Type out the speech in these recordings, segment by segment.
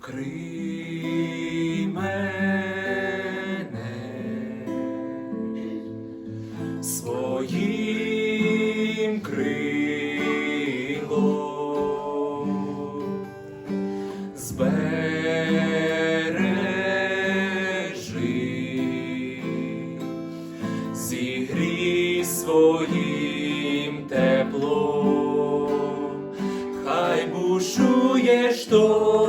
Вкрий своїм крилом, збережи, зігрій своїм теплом, хай бушує шторм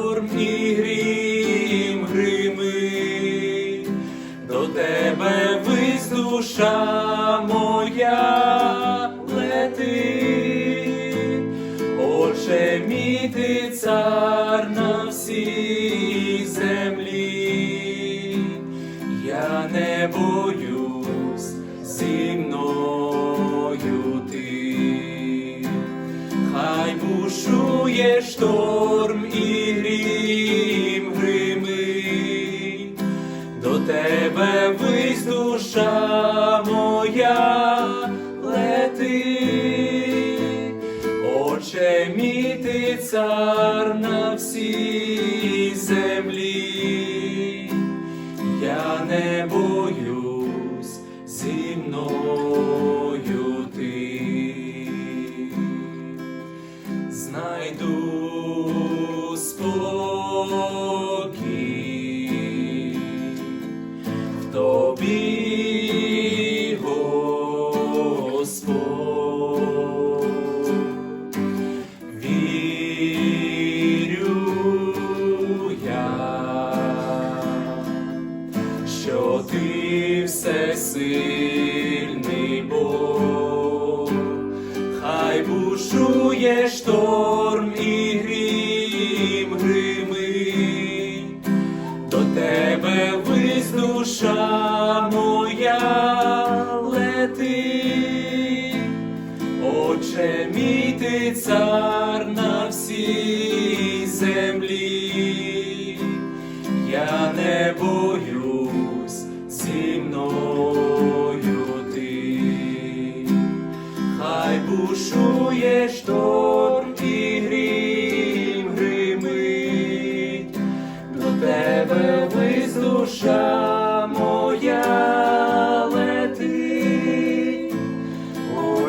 до тебе вись душа моя летить, Отче мій ти цар на всій землі, я не боюсь зі мною ти, хай бушує шторм і душа моя летить, Отче мій ти цар на всій землі, я не боюсь зі мною ти. Знайду спокій ти всесильний Бог, хай бушує шторм і грім гримить, до тебе вись душа моя летить. Отче мій ти цар на всій землі, я не боюсь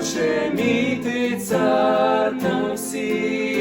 Отче мій ти цар на всій